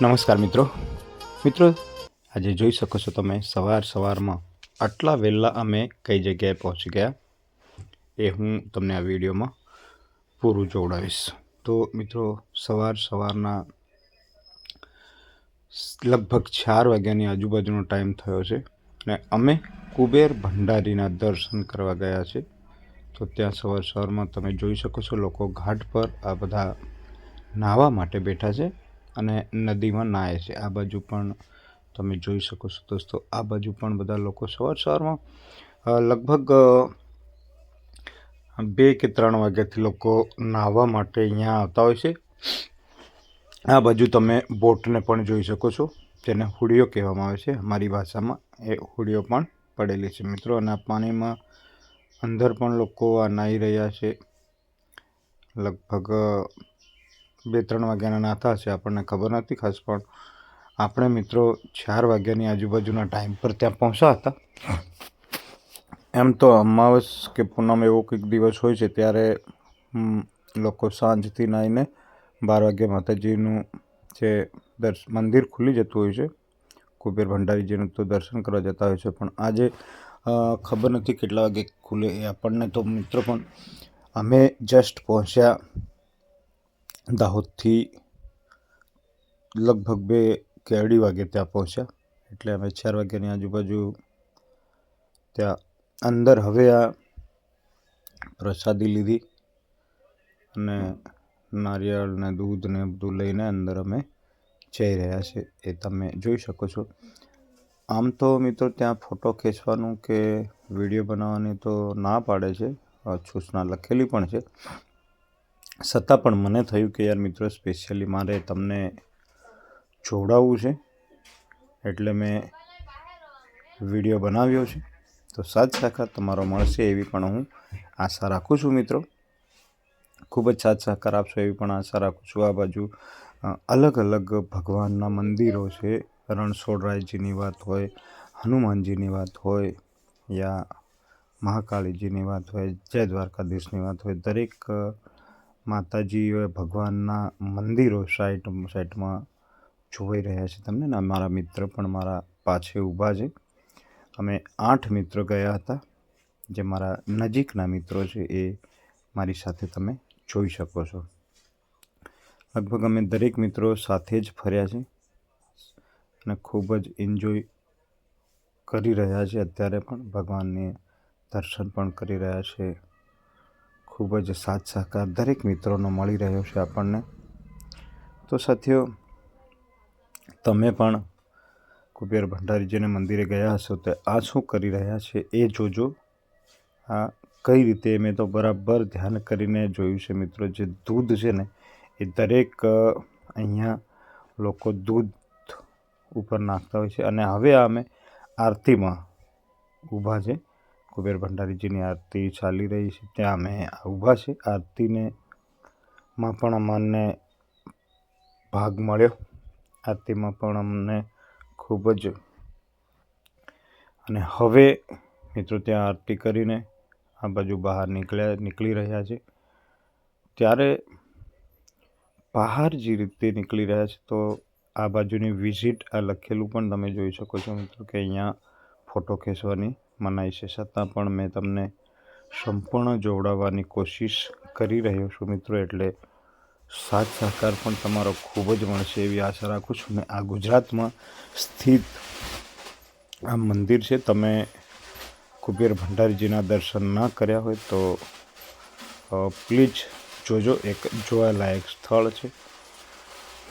નમસ્કાર મિત્રો. મિત્રો, આજે જોઈ શકો છો તમે સવાર સવારમાં આટલા વહેલા અમે કઈ જગ્યાએ પહોંચી ગયા એ હું તમને આ વિડીયોમાં પૂરું જોવડાવીશ. તો મિત્રો, સવાર સવારના લગભગ ચાર વાગ્યાની આજુબાજુનો ટાઈમ થયો છે અને અમે કુબેર ભંડારીના દર્શન કરવા ગયા છે. તો ત્યાં સવાર સવારમાં તમે જોઈ શકો છો લોકો ઘાટ પર આ બધા નાહવા માટે બેઠા છે. અને નદીમાં નાહે છે. આ બાજુ પણ તમે જોઈ શકો છો દોસ્તો, આ બાજુ પણ બધા લોકો સવાર સવારમાં લગભગ બે કે ત્રણ વાગ્યાથી લોકો નાહવા માટે અહીંયા આવતા હોય છે. આ બાજુ તમે બોટને પણ જોઈ શકો છો, જેને હુડીઓ કહેવામાં આવે છે. અમારી ભાષામાં એ હુડીઓ પણ પડેલી છે મિત્રો. અને આ પાણીમાં અંદર પણ લોકો આ નાહી રહ્યા છે. લગભગ બે ત્રણ વાગ્યાના નાતા હશે, આપણને ખબર નથી ખાસ, પણ આપણે મિત્રો ચાર વાગ્યાની આજુબાજુના ટાઈમ પર ત્યાં પહોંચ્યા હતા. એમ તો અમાવસ કે પૂનમ એવો કંઈક દિવસ હોય છે, ત્યારે લોકો સાંજથી નાહીને બાર વાગ્યા માતાજીનું જે દર્શ, મંદિર ખુલી જતું હોય છે, કુબેર ભંડારીજીનું તો દર્શન કરવા જતા હોય છે, પણ આજે ખબર નથી કેટલા વાગે ખુલે એ આપણને તો મિત્રો પણ અમે જસ્ટ પહોંચ્યા દાહોદથી લગભગ બે કે અઢી વાગે ત્યાં પહોંચ્યા. એટલે અમે ચાર વાગ્યાની આજુબાજુ ત્યાં અંદર હવે આ પ્રસાદી લીધી અને નારિયેળ ને દૂધ ને બધું લઈને અંદર અમે જઈ રહ્યા છે. એ તમે જોઈ શકો છો. આમ તો મિત્રો ત્યાં ફોટો ખેંચવાનું કે વીડિયો બનાવવાની તો ના પાડે છે. સૂચના લખેલી પણ છે. છતાં પણ મને થયું કે યાર મિત્રો સ્પેશિયલી મારે તમને જોડાવવું છે. એટલે મેં વીડિયો બનાવ્યો છે. તો સાત સહકાર તમારો મળશે એવી પણ હું આશા રાખું છું મિત્રો. ખૂબ જ સાથ સહકાર આપશો એવી પણ આશા રાખું છું. આ બાજુ અલગ અલગ ભગવાનના મંદિરો છે. રણછોડરાયજીની વાત હોય, હનુમાનજીની વાત હોય, યા મહાકાળીજીની વાત હોય, જય દ્વારકાધીશની વાત હોય, દરેક અ, માતાજી હોય ભગવાનના મંદિરો સાઈટ સાઈટમાં જોઈ રહ્યા છે તમને ને મારા મિત્ર પણ મારા પાછે ઊભા છે. અમે આઠ મિત્રો ગયા હતા. જે મારા નજીકના મિત્રો છે એ મારી સાથે તમે જોઈ શકો છો. લગભગ અમે દરેક મિત્રો સાથે જ ફર્યા છે અને ખૂબ જ એન્જોય કરી રહ્યા છે. અત્યારે પણ ભગવાનને દર્શન પણ કરી રહ્યા છે. ખૂબ જ સાથ સહકાર દરેક મિત્રોનો મળી રહ્યો છે આપણને. તો સાથીઓ, તમે પણ કુબેર ભંડારીજીને મંદિરે ગયા હશો તો આ શું કરી રહ્યા છે એ જોજો. આ કઈ રીતે મેં તો બરાબર ધ્યાન કરીને જોયું છે મિત્રો, જે દૂધ છે ને એ દરેક અહીંયા લોકો દૂધ ઉપર નાખતા હોય છે. અને હવે અમે આરતીમાં ઊભા છે. કુબેર ભંડારીજીની આરતી ચાલી રહી છે. ત્યાં અમે ઊભા છે આરતીને માં પણ અમને ભાગ મળ્યો. આરતીમાં પણ અમને ખૂબ જ અને હવે મિત્રો ત્યાં આરતી કરીને આ બાજુ બહાર નીકળ્યા, નીકળી રહ્યા છે. ત્યારે બહાર જે રીતે નીકળી રહ્યા છે, તો આ બાજુની વિઝિટ આ લખેલું પણ તમે જોઈ શકો છો મિત્રો કે અહીંયા ફોટો ખેંચવાની મનાઈ છે. છતાં પણ મેં તમને સંપૂર્ણ જોવડાવવાની કોશિશ કરી રહ્યો છું મિત્રો, એટલે સાથ સહકાર પણ તમારો ખૂબ જ મળશે એવી આશા રાખું છું. ને આ ગુજરાતમાં સ્થિત આ મંદિર છે, તમે કુબેર ભંડારીજીના દર્શન ના કર્યા હોય તો પ્લીઝ જોજો. એક જોવાલાયક સ્થળ છે.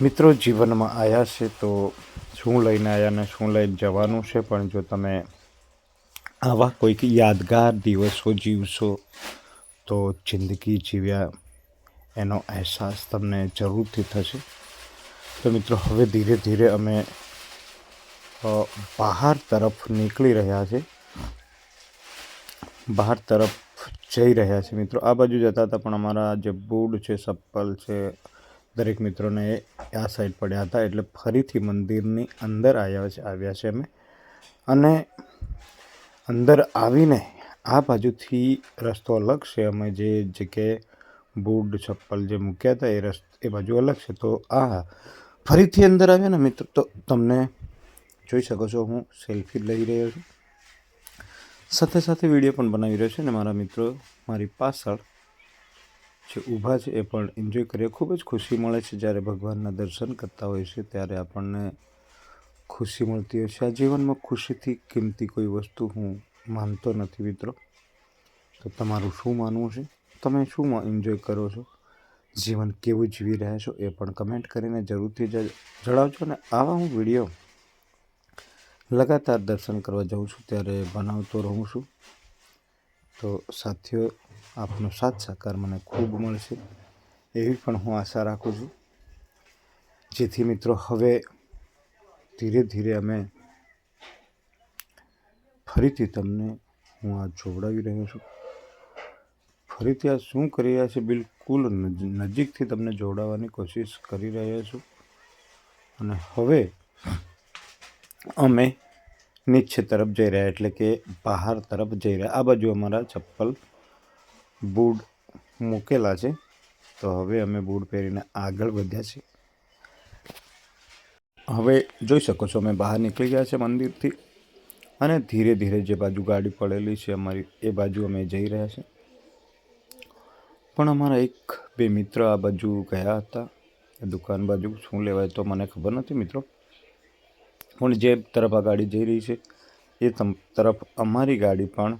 મિત્રો, જીવનમાં આવ્યા છે તો શું લઈને આવ્યા ને શું લઈને જવાનું છે, પણ જો તમે આવા કોઈક યાદગાર દિવસો જીવશો તો જિંદગી જીવ્યા એનો અહેસાસ તમને જરૂરથી થશે. તો મિત્રો, હવે ધીરે ધીરે અમે બહાર તરફ નીકળી રહ્યા છે. બહાર તરફ જઈ રહ્યા છે મિત્રો. આ બાજુ જતા હતા પણ અમારા જે બૂટ છે, ચપ્પલ છે, દરેક મિત્રોને આ સાઈડ પડ્યા હતા એટલે ફરીથી મંદિરની અંદર આવ્યા છે આવ્યા છે અમે. અને અંદર આવીને આ બાજુથી રસ્તો અલગ છે. અમે જે જગ્યાએ બૂટ, ચપ્પલ જે મૂક્યા હતા, એ રસ્ત, એ બાજુ અલગ છે. તો આ ફરીથી અંદર આવ્યા ને મિત્રો, તો તમને જોઈ શકો છો, હું સેલ્ફી લઈ રહ્યો છું. સાથે સાથે વીડિયો પણ બનાવી રહ્યો છું ને મારા મિત્રો, મારી પાછળ જે ઊભા છે એ પણ એન્જોય કરીએ ખૂબ જ ખુશી મળે છે જ્યારે ભગવાનના દર્શન કરતા હોય છે, ત્યારે આપણને ખુશી મળતી હોય છે. આ જીવનમાં ખુશીથી કિંમતી કોઈ વસ્તુ હું માનતો નથી મિત્રો. તો તમારું શું માનવું છે? તમે શું એન્જોય કરો છો? જીવન કેવું જીવી રહ્યા છો એ પણ કમેન્ટ કરીને જરૂરથી જણાવજો અને આવા હું વીડિયો લગાતાર દર્શન કરવા જાઉં છું ત્યારે બનાવતો રહું છું. તો સાથીઓ, આપનો સાથ સહકાર મને ખૂબ મળશે એવી પણ હું આશા રાખું છું. જેથી મિત્રો, હવે ધીરે ધીરે અમે ફરીથી તમને હું આ જોવડાવી રહ્યો છું. ફરીથી આ શું કરી રહ્યા છે? બિલકુલ નજ- નજીકથી તમને જોડાવાની કોશિશ કરી રહ્યા છું. અને હવે અમે નીચે તરફ જઈ રહ્યા, એટલે કે બહાર તરફ જઈ રહ્યા. આ બાજુ અમારા ચપ્પલ, બૂટ મૂકેલા છે. તો હવે અમે બૂટ પહેરીને આગળ વધ્યા છીએ. હવે જોઈ શકો છો, અમે બહાર નીકળી ગયા છે મંદિરથી અને ધીરે ધીરે જે બાજુ ગાડી પડેલી છે અમારી, એ બાજુ અમે જઈ રહ્યા છે. પણ અમારા એક, બે મિત્ર આ બાજુ ગયા હતા, દુકાન બાજુ, શું લેવાય તો મને ખબર નથી મિત્રો. પણ જે તરફ આ ગાડી જઈ રહી છે, એ તરફ અમારી ગાડી પણ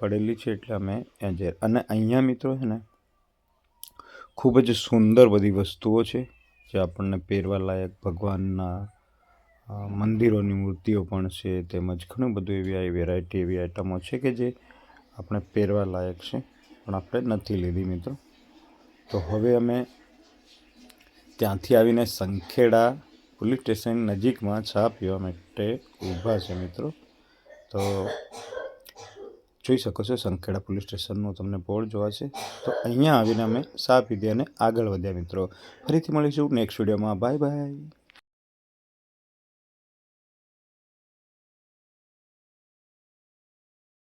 પડેલી છે એટલે અમે ત્યાં જઈ, અને અહીંયા મિત્રો છે ને, ખૂબ જ સુંદર બધી વસ્તુઓ છે. જે આપણને પહેરવા લાયક ભગવાનના મંદિરોની મૂર્તિઓ પણ છે તેમજ ઘણું બધું એવી વેરાયટી એવી આઇટમો છે કે જે આપણે પહેરવા લાયક છે. પણ આપણે નથી લીધી મિત્રો. તો હવે અમે ત્યાંથી આવીને સંખેડા પોલીસ સ્ટેશન નજીકમાં ચા પીવા માટે ઊભા છે મિત્રો. તો જોઈ શકો છો, સંખેડા પોલીસ સ્ટેશનનું તમને બોર્ડ જોવા છે. તો અહીંયા આવીને અમે સા પીધી અને આગળ વધ્યા મિત્રો. ફરીથી મળીશું નેક્સ્ટ વિડીયોમાં બાય બાય